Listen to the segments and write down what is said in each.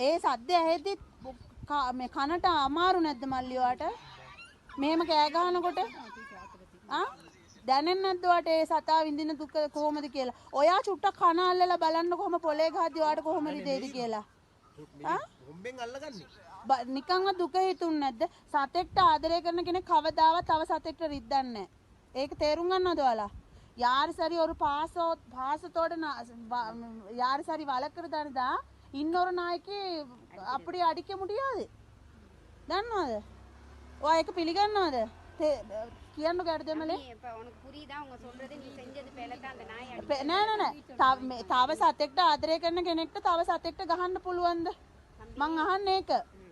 ඒ සද්ද ඇහෙද්දි කා- මේ කනට අමාරු නැද්ද මල්ලිවාට මෙහෙම කෑ ගහනකොට? ආ? දැනෙන්නේ නැද්ද ඔයාට ඒ සතා විඳින දුක කොහොමද කියලා? ඔයා චුට්ටක් කන අල්ලලා බලන්න කොහොම පොලේ ගහද්දි ඔයාට කොහොමද දෙයිද කියලා? ආ? හොම්බෙන් අල්ලගන්නේ. බ- නිකන්ව දුක හිතුන්නේ නැද්ද? සතෙක්ට ආදරය කරන කෙනෙක් කවදාවත් තව සතෙක්ට රිද්දන්නේ නැහැ. ඒක තේරුම් ගන්නවද ඔයාලා யார் சரி ஒரு பாசோ பாசத்தோட நான் வ- யார் சரி வளர்க்குறதானதா இன்னொரு நாய்க்கு அப்படி அடிக்க முடியாது දන්නවද ඔය එක පිළිගන්නවද තේ- කියන්න ගැඩදමලේ நீ இப்ப உனக்கு புரியுதா அவங்க சொல்றது நீ செஞ்சது பேலத்தான் அந்த நாய் அடி නෑනන තව සතෙක්ට ආදරය කරන කෙනෙක්ට තව සතෙක්ට ගහන්න පුළුවන්ද මං අහන්න ඒක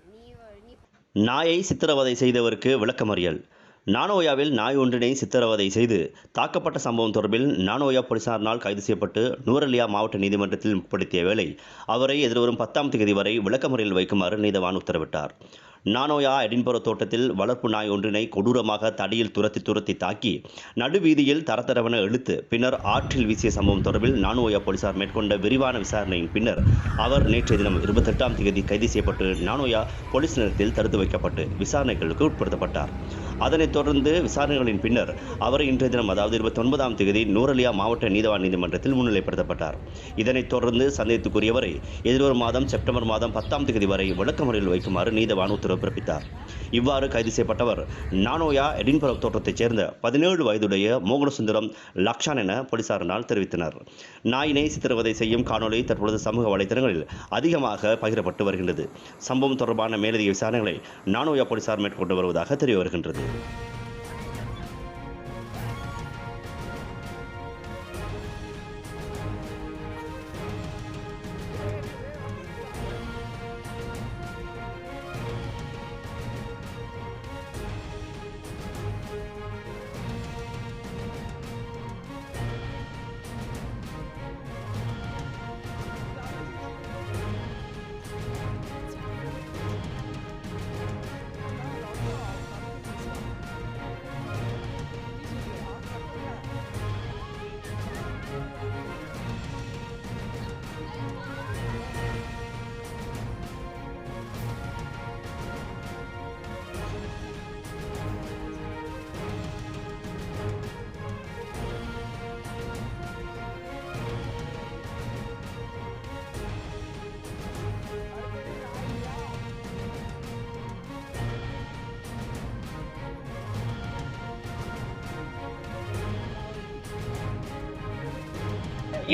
நீ நீ நாயை சித்திரவதை செய்தவருக்கு விளக்கமறியல் நானோயாவில் நாய் ஒன்றினை சித்திரவதை செய்து தாக்கப்பட்ட சம்பவம் தொடர்பில் நானோயா போலீசாரினால் கைது செய்யப்பட்டு நூரலியா மாவட்ட நீதிமன்றத்தில் முற்படுத்திய வேளை அவரை எதிர்வரும் பத்தாம் தேதி வரை விளக்கமறியல் வைக்குமாறு நீதவான் உத்தரவிட்டார். நானோயா எடின்புற தோட்டத்தில் வளர்ப்பு நாய் ஒன்றினை கொடூரமாக தடியில் துரத்தி துரத்தி தாக்கி நடுவீதியில் தரத்தரவென இழுத்து பின்னர் ஆற்றில் வீசிய சம்பவம் தொடர்பில் நானோயா போலீசார் மேற்கொண்ட விரிவான விசாரணையின் பின்னர் அவர் நேற்றைய தினம் இருபத்தெட்டாம் தேதி கைது செய்யப்பட்டு நானோயா போலீஸ் நிலையத்தில் தடுத்து வைக்கப்பட்டு விசாரணைகளுக்கு உட்படுத்தப்பட்டார். அதனைத் தொடர்ந்து விசாரணைகளின் பின்னர் அவர் இன்றைய தினம் அதாவது இருபத்தி ஒன்பதாம் தேதி நூரலியா மாவட்ட நீதவான் நீதிமன்றத்தில் முன்னிலைப்படுத்தப்பட்டார். இதனைத் தொடர்ந்து சந்தேகத்துக்குரியவரை எதிர்வரும் மாதம் செப்டம்பர் மாதம் பத்தாம் தேதி வரை விளக்கமறியல் வைக்குமாறு நீதவான் உத்தரவு பிறப்பித்தார். இவ்வாறு கைது செய்யப்பட்டவர் நானோயா எடின்புர தோட்டத்தைச் சேர்ந்த பதினேழு வயதுடைய மோகனசுந்தரம் லக்ஷான் என போலீசாரினால் தெரிவித்தனர். நாயினை சித்திரவதை செய்யும் காணொளி தற்பொழுது சமூக வலைதளங்களில் அதிகமாக பகிரப்பட்டு வருகின்றது. சம்பவம் தொடர்பான மேலதிக விசாரணைகளை நானோயா போலீசார் மேற்கொண்டு வருவதாக தெரிய வருகின்றது.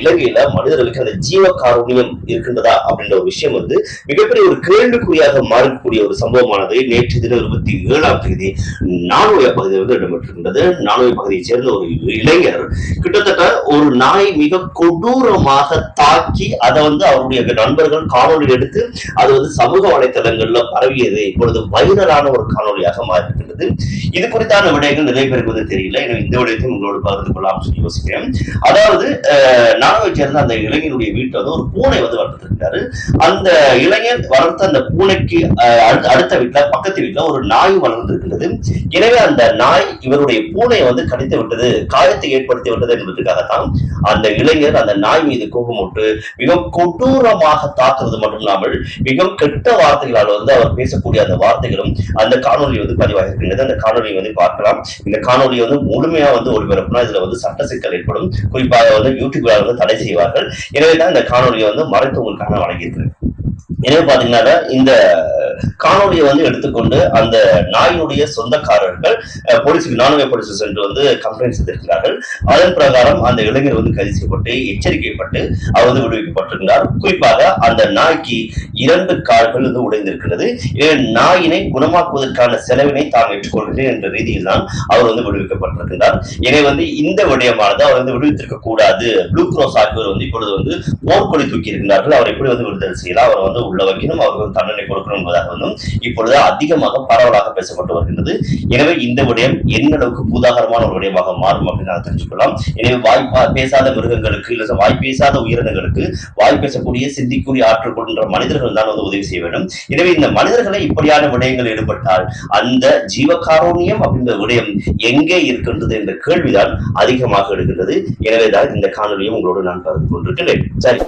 இலங்கையில மனிதர்களுக்கு அந்த ஜீவ காரூணியம் இருக்கின்றதா அப்படின்ற ஒரு விஷயம் வந்து மிகப்பெரிய ஒரு கேள்விக்குறியாக மாறக்கூடிய ஒரு சம்பவமானது நேற்று தினம் இருபத்தி ஏழாம் தேதி நானோய பகுதியில் வந்து இடம்பெற்றிருக்கின்றது. நானோய பகுதியைச் சேர்ந்த ஒரு இளைஞர் கிட்டத்தட்ட ஒரு நாய் மிக கொடூரமாக தாக்கி அதை வந்து அவருடைய நண்பர்கள் காணொளி எடுத்து அது வந்து சமூக வலைத்தளங்கள்ல பரவியது. இப்பொழுது வைரலான ஒரு காணொளியாக மாறியிருக்கின்றது. இது குறித்தான விடயங்கள் நிறைய பேருக்கு வந்து தெரியல. எனவே இந்த விடயத்தை உங்களோடு பகிர்ந்து கொள்ளலாம் சொல்லி யோசிக்கிறேன். அதாவது அஹ், சேர்ந்த அந்த இளைஞனுடைய வீட்டில் வந்து ஒரு பூனை வந்து வளர்த்துருக்காரு அந்த இளைஞன் வளர்த்த அந்த பூனைக்கு அடுத்த- அடுத்த வீட்டுல பக்கத்து வீட்டுல ஒரு நாய் வளர்ந்திருக்கின்றது எனவே அந்த நாய் இவருடைய பூனையை வந்து கடித்து விட்டது காயத்தை ஏற்படுத்தி விட்டது என்பதற்காகத்தான் அந்த இளைஞர் அந்த நாய் மீது கோபமூட்டு மிக கொடூரமாக தாக்குறது மட்டும் இல்லாமல் மிக கெட்ட வார்த்தைகளால் வந்து அவர் பேசக்கூடிய அந்த வார்த்தைகளும் அந்த காணொலி வந்து பதிவாகிருக்கின்றது அந்த காணொலியை வந்து பார்க்கலாம். இந்த காணொலி வந்து முழுமையா வந்து ஒளிபரப்புனா இதுல வந்து சட்ட சிக்கல் ஏற்படும். குறிப்பாக வந்து யூடியூப்ல வந்து தடை செய்வார்கள். எனவே தான் இந்த காணொலியை வந்து மறைத்து உங்களுக்காக வழங்கியிருக்கிறேன். எனவே பாத்தீங்கன்னா இந்த காணொலியை வந்து எடுத்துக்கொண்டு அந்த நாயினுடைய சொந்தக்காரர்கள் போலீஸுக்கு நானுவே போலீஸ் சென்று வந்து கம்ப்ளைண்ட் செய்திருக்கிறார்கள். அதன் பிரகாரம் அந்த இளைஞர் வந்து கைது செய்யப்பட்டு எச்சரிக்கைப்பட்டு அவர் வந்து விடுவிக்கப்பட்டிருந்தார் குறிப்பாக அந்த நாய்க்கு இரண்டு கால்கள் வந்து உடைந்திருக்கிறது நாயினை குணமாக்குவதற்கான செலவினை தாம் ஏற்றுக்கொள்கிறேன் என்ற ரீதியில் தான் அவர் வந்து விடுவிக்கப்பட்டிருக்கிறார். எனவே வந்து இந்த விடயமானது அவர் வந்து விடுவித்திருக்க கூடாது. ப்ளூ கிராஸ் ஆகியோர் வந்து இப்பொழுது வந்து போர்க்கொடி தூக்கி இருக்கிறார்கள் அவர் எப்படி வந்து விடுதலை செய்யலாம்? அவர் வந்து உள்ள வைக்கணும். அவர்கள் தண்டனை கொடுக்கணும் என்பதாக வந்தும் இப்பொழுது அதிகமாக பரவலாக பேசப்பட்டு வருகின்றது. எனவே இந்த விடயம் எந்த அளவுக்கு பூதாகரமான ஒரு விடயமாக மாறும் அப்படின்னு நான் தெரிஞ்சுக்கலாம் எனவே வாய் பேசாத மிருகங்களுக்கு இல்ல வாய் பேசாத உயிரினங்களுக்கு வாய் பேசக்கூடிய சிந்திக்கூடிய ஆற்றல் கொண்ட மனிதர்கள் தான் வந்து உதவி செய்ய வேண்டும். எனவே இந்த மனிதர்களை இப்படியான விடயங்கள் ஈடுபட்டால் அந்த ஜீவகாருண்யம் அப்படின்ற விடயம் எங்கே இருக்கின்றது என்ற கேள்விதான் அதிகமாக எடுக்கின்றது எனவேதான் இந்த காணொலியை உங்களோடு நான் பகிர்ந்து கொண்டிருக்கிறேன். சரி.